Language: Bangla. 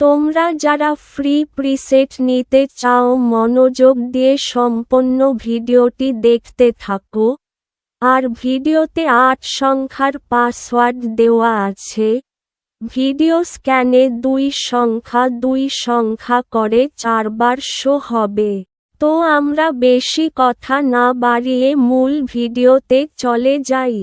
তোমরা যারা ফ্রি প্রিসেট নিতে চাও, মনোযোগ দিয়ে সম্পন্ন ভিডিওটি দেখতে থাকো। আর ভিডিওতে আট সংখ্যার পাসওয়ার্ড দেওয়া আছে। ভিডিও স্ক্যানে দুই সংখ্যা দুই সংখ্যা করে চারবার শো হবে। তো আমরা বেশি কথা না বাড়িয়ে মূল ভিডিওতে চলে যাই।